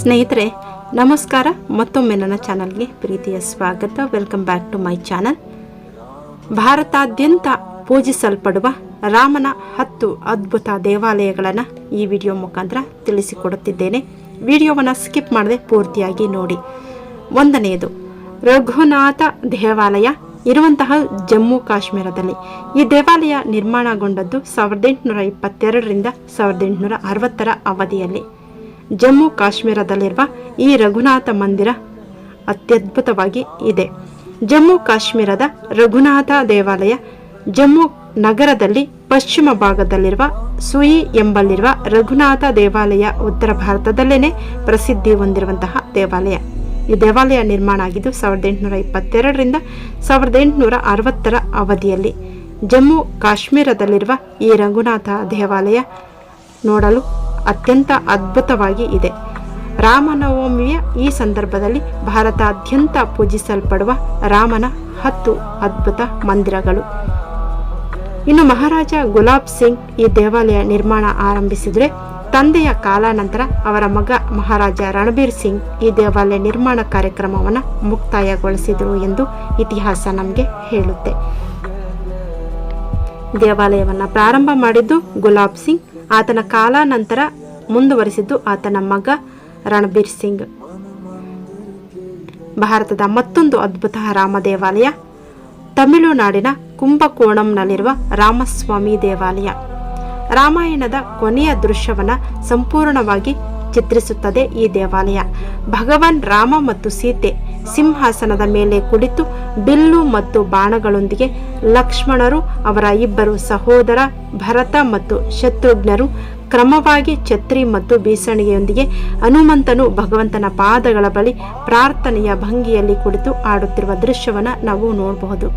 ಸ್ನೇಹಿತರೆ, ನಮಸ್ಕಾರ. ಮತ್ತೊಮ್ಮೆ ನನ್ನ ಚಾನಲ್ಗೆ ಪ್ರೀತಿಯ ಸ್ವಾಗತ. Welcome back to my channel ಭಾರತಾದ್ಯಂತ ಪೂಜಿಸಲ್ಪಡುವ ರಾಮನ ಹತ್ತು ಅದ್ಭುತ ದೇವಾಲಯಗಳನ್ನು ಈ ವಿಡಿಯೋ ಮುಖಾಂತರ ತಿಳಿಸಿಕೊಡುತ್ತಿದ್ದೇನೆ. ವಿಡಿಯೋವನ್ನು ಸ್ಕಿಪ್ ಮಾಡದೆ ಪೂರ್ತಿಯಾಗಿ ನೋಡಿ. ಒಂದನೆಯದು, ರಘುನಾಥ ದೇವಾಲಯ ಇರುವಂತಹ ಜಮ್ಮು ಕಾಶ್ಮೀರದಲ್ಲಿ. ಈ ದೇವಾಲಯ ನಿರ್ಮಾಣಗೊಂಡದ್ದು ಸಾವಿರದ ಎಂಟುನೂರ ಇಪ್ಪತ್ತೆರಡರಿಂದ ಸಾವಿರದ ಎಂಟುನೂರ ಅರವತ್ತರ ಅವಧಿಯಲ್ಲಿ. ಜಮ್ಮು ಕಾಶ್ಮೀರದಲ್ಲಿರುವ ಈ ರಘುನಾಥ ಮಂದಿರ ಅತ್ಯದ್ಭುತವಾಗಿ ಇದೆ. ಜಮ್ಮು ಕಾಶ್ಮೀರದ ರಘುನಾಥ ದೇವಾಲಯ ಜಮ್ಮು ನಗರದಲ್ಲಿ ಪಶ್ಚಿಮ ಭಾಗದಲ್ಲಿರುವ ಸುಯಿ ಎಂಬಲ್ಲಿರುವ ರಘುನಾಥ ದೇವಾಲಯ ಉತ್ತರ ಭಾರತದಲ್ಲೇನೆ ಪ್ರಸಿದ್ಧಿ ಹೊಂದಿರುವಂತಹ ದೇವಾಲಯ. ಈ ದೇವಾಲಯ ನಿರ್ಮಾಣ ಆಗಿದ್ದು ಸಾವಿರದ ಎಂಟುನೂರ ಇಪ್ಪತ್ತೆರಡರಿಂದ ಸಾವಿರದ ಎಂಟುನೂರ ಅರವತ್ತರ ಅವಧಿಯಲ್ಲಿ ಜಮ್ಮು ಕಾಶ್ಮೀರದಲ್ಲಿರುವ ಈ ರಘುನಾಥ ದೇವಾಲಯ ನೋಡಲು ಅತ್ಯಂತ ಅದ್ಭುತವಾಗಿ ಇದೆ. ರಾಮನವಮಿಯ ಈ ಸಂದರ್ಭದಲ್ಲಿ ಭಾರತಾದ್ಯಂತ ಪೂಜಿಸಲ್ಪಡುವ ರಾಮನ ಹತ್ತು ಅದ್ಭುತ ಮಂದಿರಗಳು. ಇನ್ನು ಮಹಾರಾಜ ಗುಲಾಬ್ ಸಿಂಗ್ ಈ ದೇವಾಲಯ ನಿರ್ಮಾಣ ಆರಂಭಿಸಿದರೆ ತಂದೆಯ ಕಾಲಾನಂತರ ಅವರ ಮಗ ಮಹಾರಾಜ ರಣಬೀರ್ ಸಿಂಗ್ ಈ ದೇವಾಲಯ ನಿರ್ಮಾಣ ಕಾರ್ಯಕ್ರಮವನ್ನು ಮುಕ್ತಾಯಗೊಳಿಸಿದರು ಎಂದು ಇತಿಹಾಸ ನಮಗೆ ಹೇಳುತ್ತೆ. ದೇವಾಲಯವನ್ನು ಪ್ರಾರಂಭ ಮಾಡಿದ್ದು ಗುಲಾಬ್ ಸಿಂಗ್. ಆತನ ಕಾಲಾನಂತರ ಮುಂದುವರಿಸಿದ್ದು ಆತನ ಮಗ ರಣಬೀರ್ ಸಿಂಗ್. ಭಾರತದ ಮತ್ತೊಂದು ಅದ್ಭುತ ರಾಮ ದೇವಾಲಯ, ತಮಿಳುನಾಡಿನ ಕುಂಭಕೋಣಂನಲ್ಲಿರುವ ರಾಮಸ್ವಾಮಿ ದೇವಾಲಯ. ರಾಮಾಯಣದ ಕೊನೆಯ ದೃಶ್ಯವನ್ನು ಸಂಪೂರ್ಣವಾಗಿ ಚಿತ್ರಿಸುತ್ತದೆ ಈ ದೇವಾಲಯ. ಭಗವಾನ್ ರಾಮ ಮತ್ತು ಸೀತೆ ಸಿಂಹಾಸನದ ಮೇಲೆ ಕುಳಿತು ಬಿಲ್ಲು ಮತ್ತು ಬಾಣಗಳೊಂದಿಗೆ ಲಕ್ಷ್ಮಣರು, ಅವರ ಇಬ್ಬರು ಸಹೋದರ ಭರತ ಮತ್ತು ಶತ್ರುಘ್ನರು ಕ್ರಮವಾಗಿ ಛತ್ರಿ ಮತ್ತು ಬೀಸಣಿಗೆಯೊಂದಿಗೆ ಹನುಮಂತನು ಭಗವಂತನ ಪಾದಗಳ ಬಳಿ ಪ್ರಾರ್ಥನೆಯ ಭಂಗಿಯಲ್ಲಿ ಕುಳಿತು ಆಡುತ್ತಿರುವ ದೃಶ್ಯವನ್ನು ನಾವು ನೋಡಬಹುದು.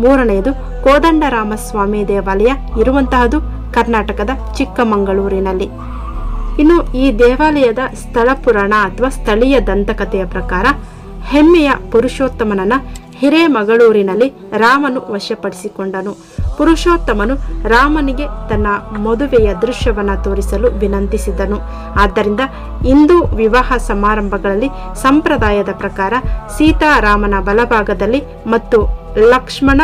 ಮೂರನೆಯದು, ಕೋದಂಡರಾಮಸ್ವಾಮಿ ದೇವಾಲಯ ಇರುವಂತಹದು ಕರ್ನಾಟಕದ ಚಿಕ್ಕಮಗಳೂರಿನಲ್ಲಿ. ಇನ್ನು ಈ ದೇವಾಲಯದ ಸ್ಥಳ ಪುರಾಣ ಅಥವಾ ಸ್ಥಳೀಯ ದಂತಕಥೆಯ ಪ್ರಕಾರ, ಹೆಮ್ಮೆಯ ಪುರುಷೋತ್ತಮನನ್ನ ಹಿರೇಮಗಳೂರಿನಲ್ಲಿ ರಾಮನು ವಶಪಡಿಸಿಕೊಂಡನು. ಪುರುಷೋತ್ತಮನು ರಾಮನಿಗೆ ತನ್ನ ಮದುವೆಯ ದೃಶ್ಯವನ್ನು ತೋರಿಸಲು ವಿನಂತಿಸಿದನು. ಆದ್ದರಿಂದ ಹಿಂದೂ ವಿವಾಹ ಸಮಾರಂಭಗಳಲ್ಲಿ ಸಂಪ್ರದಾಯದ ಪ್ರಕಾರ ಸೀತಾರಾಮನ ಬಲಭಾಗದಲ್ಲಿ ಮತ್ತು ಲಕ್ಷ್ಮಣ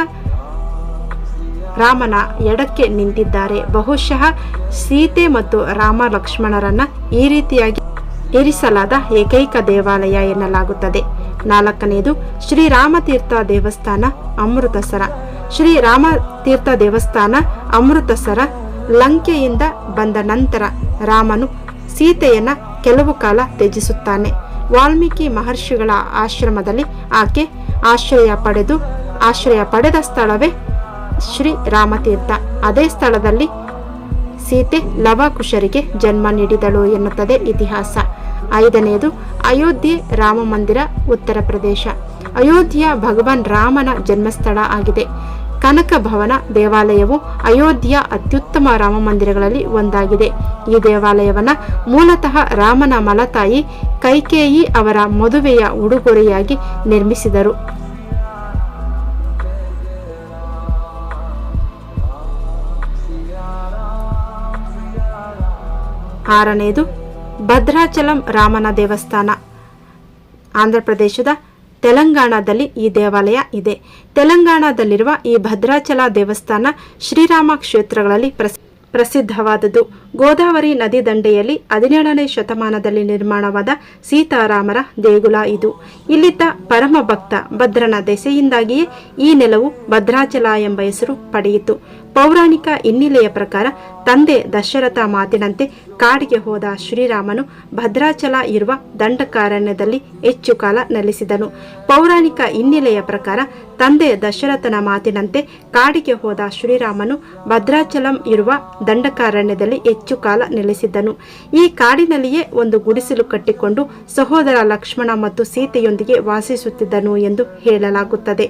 ರಾಮನ ಎಡಕ್ಕೆ ನಿಂತಿದ್ದಾರೆ. ಬಹುಶಃ ಸೀತೆ ಮತ್ತು ರಾಮ ಲಕ್ಷ್ಮಣರನ್ನ ಈ ರೀತಿಯಾಗಿ ಇರಿಸಲಾದ ಏಕೈಕ ದೇವಾಲಯ ಎನ್ನಲಾಗುತ್ತದೆ. ನಾಲ್ಕನೆಯದು ಶ್ರೀರಾಮತೀರ್ಥ ದೇವಸ್ಥಾನ ಅಮೃತಸರ. ಶ್ರೀರಾಮತೀರ್ಥ ದೇವಸ್ಥಾನ ಅಮೃತಸರ ಲಂಕೆಯಿಂದ ಬಂದ ನಂತರ ರಾಮನು ಸೀತೆಯನ್ನ ಕೆಲವು ಕಾಲ ತ್ಯಜಿಸುತ್ತಾನೆ. ವಾಲ್ಮೀಕಿ ಮಹರ್ಷಿಗಳ ಆಶ್ರಮದಲ್ಲಿ ಆಕೆ ಆಶ್ರಯ ಪಡೆದು, ಆಶ್ರಯ ಪಡೆದ ಸ್ಥಳವೇ ಶ್ರೀ ರಾಮತೀರ್ಥ. ಅದೇ ಸ್ಥಳದಲ್ಲಿ ಸೀತೆ ಲವಕುಶರಿಗೆ ಜನ್ಮ ನೀಡಿದಳು ಎನ್ನುತ್ತದೆ ಇತಿಹಾಸ. ಐದನೆಯದು ಅಯೋಧ್ಯೆ ರಾಮ ಮಂದಿರ ಉತ್ತರ ಪ್ರದೇಶ. ಅಯೋಧ್ಯೆಯ ಭಗವಾನ್ ರಾಮನ ಜನ್ಮಸ್ಥಳ ಆಗಿದೆ. ಕನಕ ಭವನ ದೇವಾಲಯವು ಅಯೋಧ್ಯೆಯ ಅತ್ಯುತ್ತಮ ರಾಮ ಮಂದಿರಗಳಲ್ಲಿ ಒಂದಾಗಿದೆ. ಈ ದೇವಾಲಯವನ್ನು ಮೂಲತಃ ರಾಮನ ಮಲತಾಯಿ ಕೈಕೇಯಿ ಅವರ ಮದುವೆಯ ಉಡುಗೊರೆಯಾಗಿ ನಿರ್ಮಿಸಿದರು. ಆರನೇದು ಭದ್ರಾಚಲಂ ರಾಮನ ದೇವಸ್ಥಾನ. ಆಂಧ್ರ ಪ್ರದೇಶದ ತೆಲಂಗಾಣದಲ್ಲಿ ಈ ದೇವಾಲಯ ಇದೆ. ತೆಲಂಗಾಣದಲ್ಲಿರುವ ಈ ಭದ್ರಾಚಲ ದೇವಸ್ಥಾನ ಶ್ರೀರಾಮ ಕ್ಷೇತ್ರಗಳಲ್ಲಿ ಪ್ರಸಿದ್ಧವಾದದ್ದು. ಗೋದಾವರಿ ನದಿ ದಂಡೆಯಲ್ಲಿ ಹದಿನೇಳನೇ ಶತಮಾನದಲ್ಲಿ ನಿರ್ಮಾಣವಾದ ಸೀತಾರಾಮರ ದೇಗುಲ ಇದು. ಇಲ್ಲಿದ್ದ ಪರಮ ಭಕ್ತ ಭದ್ರನ ದೆಸೆಯಿಂದಾಗಿಯೇ ಈ ನೆಲವು ಭದ್ರಾಚಲ ಎಂಬ ಹೆಸರು ಪಡೆಯಿತು. ಪೌರಾಣಿಕ ಹಿನ್ನೆಲೆಯ ಪ್ರಕಾರ ತಂದೆ ದಶರಥ ಮಾತಿನಂತೆ ಕಾಡಿಗೆ ಹೋದ ಶ್ರೀರಾಮನು ಭದ್ರಾಚಲ ಇರುವ ದಂಡಕಾರಣ್ಯದಲ್ಲಿ ಹೆಚ್ಚು ಕಾಲ ನೆಲೆಸಿದನು. ಪೌರಾಣಿಕ ಹಿನ್ನೆಲೆಯ ಪ್ರಕಾರ ತಂದೆ ದಶರಥನ ಮಾತಿನಂತೆ ಕಾಡಿಗೆ ಹೋದ ಶ್ರೀರಾಮನು ಭದ್ರಾಚಲಂ ಇರುವ ದಂಡಕಾರಣ್ಯದಲ್ಲಿ ಹೆಚ್ಚು ಕಾಲ ನೆಲೆಸಿದ್ದನು ಈ ಕಾಡಿನಲ್ಲಿಯೇ ಒಂದು ಗುಡಿಸಲು ಕಟ್ಟಿಕೊಂಡು ಸಹೋದರ ಲಕ್ಷ್ಮಣ ಮತ್ತು ಸೀತೆಯೊಂದಿಗೆ ವಾಸಿಸುತ್ತಿದ್ದನು ಎಂದು ಹೇಳಲಾಗುತ್ತದೆ.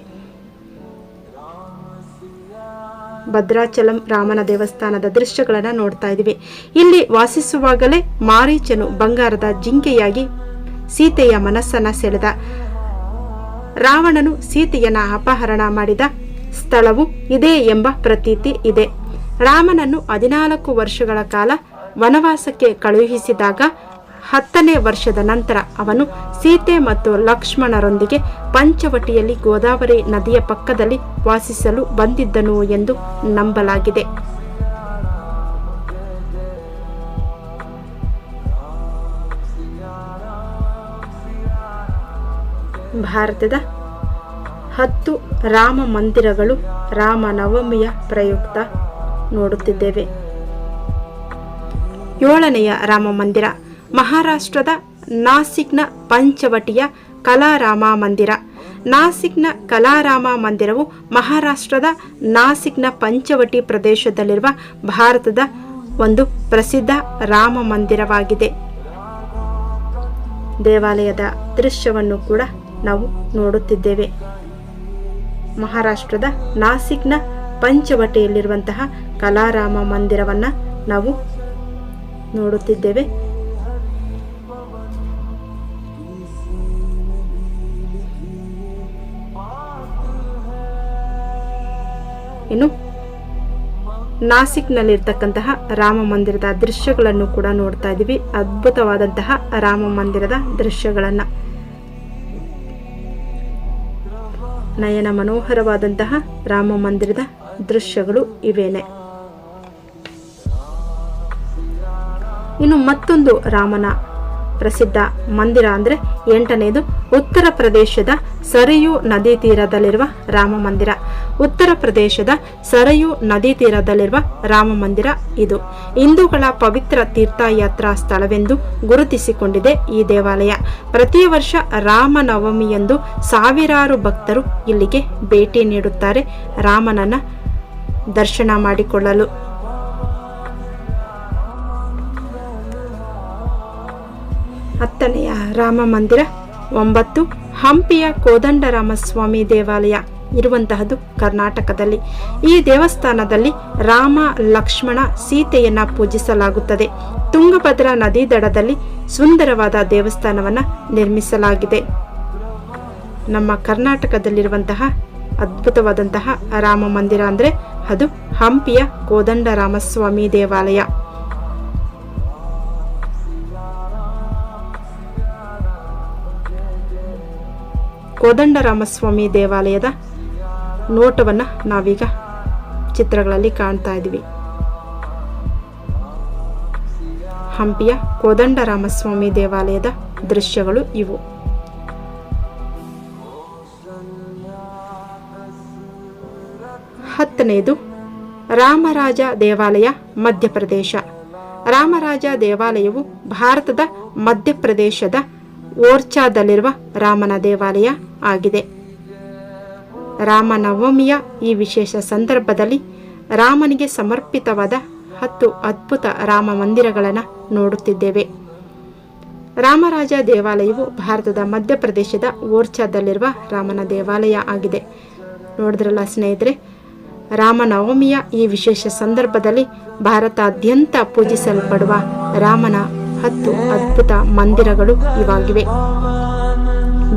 ಭದ್ರಾಚಲಂ ರಾಮನ ದೇವಸ್ಥಾನದ ದೃಶ್ಯಗಳನ್ನು ನೋಡ್ತಾ ಇದ್ದೀವಿ. ಇಲ್ಲಿ ವಾಸಿಸುವಾಗಲೇ ಮಾರೀಚನು ಬಂಗಾರದ ಜಿಂಕೆಯಾಗಿ ಸೀತೆಯ ಮನಸ್ಸನ್ನ ಸೆಳೆದ. ರಾವಣನು ಸೀತೆಯನ್ನ ಅಪಹರಣ ಮಾಡಿದ ಸ್ಥಳವು ಇದೇ ಎಂಬ ಪ್ರತೀತಿ ಇದೆ. ರಾಮನನ್ನು ಹದಿನಾಲ್ಕು ವರ್ಷಗಳ ಕಾಲ ವನವಾಸಕ್ಕೆ ಕಳುಹಿಸಿದಾಗ ಹತ್ತನೇ ವರ್ಷದ ನಂತರ ಅವನು ಸೀತೆ ಮತ್ತು ಲಕ್ಷ್ಮಣರೊಂದಿಗೆ ಪಂಚವಟಿಯಲ್ಲಿ ಗೋದಾವರಿ ನದಿಯ ಪಕ್ಕದಲ್ಲಿ ವಾಸಿಸಲು ಬಂದಿದ್ದನು ಎಂದು ನಂಬಲಾಗಿದೆ. ಭಾರತದ ಹತ್ತು ರಾಮ ಮಂದಿರಗಳು ರಾಮನವಮಿಯ ಪ್ರಯುಕ್ತ ನೋಡುತ್ತಿದ್ದೇವೆ. ಏಳನೆಯ ರಾಮ ಮಂದಿರ ಮಹಾರಾಷ್ಟ್ರದ ನಾಸಿಕ್ನ ಪಂಚವಟಿಯ ಕಲಾರಾಮ ಮಂದಿರ. ನಾಸಿಕ್ನ ಕಲಾರಾಮ ಮಂದಿರವು ಮಹಾರಾಷ್ಟ್ರದ ನಾಸಿಕ್ನ ಪಂಚವಟಿ ಪ್ರದೇಶದಲ್ಲಿರುವ ಭಾರತದ ಒಂದು ಪ್ರಸಿದ್ಧ ರಾಮ ಮಂದಿರವಾಗಿದೆ. ದೇವಾಲಯದ ದೃಶ್ಯವನ್ನು ಕೂಡ ನಾವು ನೋಡುತ್ತಿದ್ದೇವೆ. ಮಹಾರಾಷ್ಟ್ರದ ನಾಸಿಕ್ನ ಪಂಚವಟಿಯಲ್ಲಿರುವಂತಹ ಕಲಾರಾಮ ಮಂದಿರವನ್ನು ನಾವು ನೋಡುತ್ತಿದ್ದೇವೆ. ಇನ್ನು ನಾಸಿಕ್ನಲ್ಲಿರ್ತಕ್ಕಂತಹ ರಾಮ ಮಂದಿರದ ದೃಶ್ಯಗಳನ್ನು ಕೂಡ ನೋಡ್ತಾ ಇದ್ದೀವಿ. ಅದ್ಭುತವಾದಂತಹ ರಾಮ ಮಂದಿರದ ದೃಶ್ಯಗಳನ್ನು. ನಯನ ಮನೋಹರವಾದಂತಹ ರಾಮ ಮಂದಿರದ ದೃಶ್ಯಗಳು ಇವೇನೆ. ಇನ್ನು ಮತ್ತೊಂದು ರಾಮನ ಪ್ರಸಿದ್ಧ ಮಂದಿರ ಅಂದರೆ ಎಂಟನೇದು ಉತ್ತರ ಪ್ರದೇಶದ ಸರಯು ನದಿ ತೀರದಲ್ಲಿರುವ ರಾಮ ಮಂದಿರ. ಉತ್ತರ ಪ್ರದೇಶದ ಸರಯು ನದಿ ತೀರದಲ್ಲಿರುವ ರಾಮ ಮಂದಿರ ಇದು. ಹಿಂದೂಗಳ ಪವಿತ್ರ ತೀರ್ಥಯಾತ್ರಾ ಸ್ಥಳವೆಂದು ಗುರುತಿಸಿಕೊಂಡಿದೆ ಈ ದೇವಾಲಯ. ಪ್ರತಿ ವರ್ಷ ರಾಮನವಮಿಯಂದು ಸಾವಿರಾರು ಭಕ್ತರು ಇಲ್ಲಿಗೆ ಭೇಟಿ ನೀಡುತ್ತಾರೆ ರಾಮನನ್ನ ದರ್ಶನ ಮಾಡಿಕೊಳ್ಳಲು. ಹತ್ತನೆಯ ರಾಮ ಮಂದಿರ ಒಂಬತ್ತು, ಹಂಪಿಯ ಕೋದಂಡರಾಮಸ್ವಾಮಿ ದೇವಾಲಯ ಇರುವಂತಹದ್ದು ಕರ್ನಾಟಕದಲ್ಲಿ. ಈ ದೇವಸ್ಥಾನದಲ್ಲಿ ರಾಮ, ಲಕ್ಷ್ಮಣ ಸೀತೆಯನ್ನು ಪೂಜಿಸಲಾಗುತ್ತದೆ. ತುಂಗಭದ್ರಾ ನದಿ ದಡದಲ್ಲಿ ಸುಂದರವಾದ ದೇವಸ್ಥಾನವನ್ನ ನಿರ್ಮಿಸಲಾಗಿದೆ. ನಮ್ಮ ಕರ್ನಾಟಕದಲ್ಲಿರುವಂತಹ ಅದ್ಭುತವಾದಂತಹ ರಾಮ ಮಂದಿರ ಅಂದರೆ ಅದು ಹಂಪಿಯ ಕೋದಂಡರಾಮಸ್ವಾಮಿ ದೇವಾಲಯ. ಕೋದಂಡರಾಮಸ್ವಾಮಿ ದೇವಾಲಯದ ನೋಟವನ್ನು ನಾವೀಗ ಚಿತ್ರಗಳಲ್ಲಿ ಕಾಣ್ತಾ ಇದ್ದೀವಿ. ಹಂಪಿಯ ಕೋದಂಡರಾಮಸ್ವಾಮಿ ದೇವಾಲಯದ ದೃಶ್ಯಗಳು ಇವು. ಹತ್ತನೆಯದು ರಾಮರಾಜ ದೇವಾಲಯ, ಮಧ್ಯಪ್ರದೇಶ. ರಾಮರಾಜ ದೇವಾಲಯವು ಭಾರತದ ಮಧ್ಯಪ್ರದೇಶದ ಓರ್ಚಾದಲ್ಲಿರುವ ರಾಮನ ದೇವಾಲಯ ಆಗಿದೆ. ರಾಮನವಮಿಯ ಈ ವಿಶೇಷ ಸಂದರ್ಭದಲ್ಲಿ ರಾಮನಿಗೆ ಸಮರ್ಪಿತವಾದ ಹತ್ತು ಅದ್ಭುತ ರಾಮ ಮಂದಿರಗಳನ್ನು ನೋಡುತ್ತಿದ್ದೇವೆ. ರಾಮರಾಜ ದೇವಾಲಯವು ಭಾರತದ ಮಧ್ಯಪ್ರದೇಶದ ಓರ್ಚಾದಲ್ಲಿರುವ ರಾಮನ ದೇವಾಲಯ ಆಗಿದೆ. ನೋಡಿದ್ರಲ್ಲ ಸ್ನೇಹಿತರೆ, ರಾಮನವಮಿಯ ಈ ವಿಶೇಷ ಸಂದರ್ಭದಲ್ಲಿ ಭಾರತಾದ್ಯಂತ ಪೂಜಿಸಲ್ಪಡುವ ರಾಮನ ಹತ್ತು ಅದ್ಭುತ ಮಂದಿರಗಳು ಇವಾಗಿವೆ.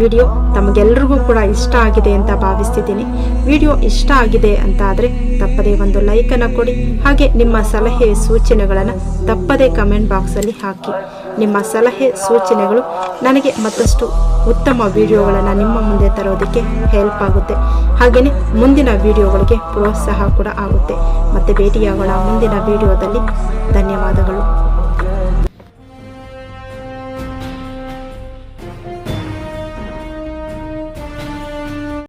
ವಿಡಿಯೋ ತಮಗೆಲ್ಲರಿಗೂ ಕೂಡ ಇಷ್ಟ ಆಗಿದೆ ಅಂತ ಭಾವಿಸ್ತಿದ್ದೀನಿ. ವಿಡಿಯೋ ಇಷ್ಟ ಆಗಿದೆ ಅಂತ ಆದರೆ ತಪ್ಪದೇ ಒಂದು ಲೈಕನ್ನು ಕೊಡಿ. ಹಾಗೆ ನಿಮ್ಮ ಸಲಹೆ ಸೂಚನೆಗಳನ್ನು ತಪ್ಪದೇ ಕಮೆಂಟ್ ಬಾಕ್ಸಲ್ಲಿ ಹಾಕಿ. ನಿಮ್ಮ ಸಲಹೆ ಸೂಚನೆಗಳು ನನಗೆ ಮತ್ತಷ್ಟು ಉತ್ತಮ ವಿಡಿಯೋಗಳನ್ನು ನಿಮ್ಮ ಮುಂದೆ ತರೋದಕ್ಕೆ ಹೆಲ್ಪ್ ಆಗುತ್ತೆ. ಹಾಗೆಯೇ ಮುಂದಿನ ವಿಡಿಯೋಗಳಿಗೆ ಪ್ರೋತ್ಸಾಹ ಕೂಡ ಆಗುತ್ತೆ. ಮತ್ತೆ ಭೇಟಿಯಾಗೋಣ ಮುಂದಿನ ವಿಡಿಯೋದಲ್ಲಿ. ಧನ್ಯವಾದ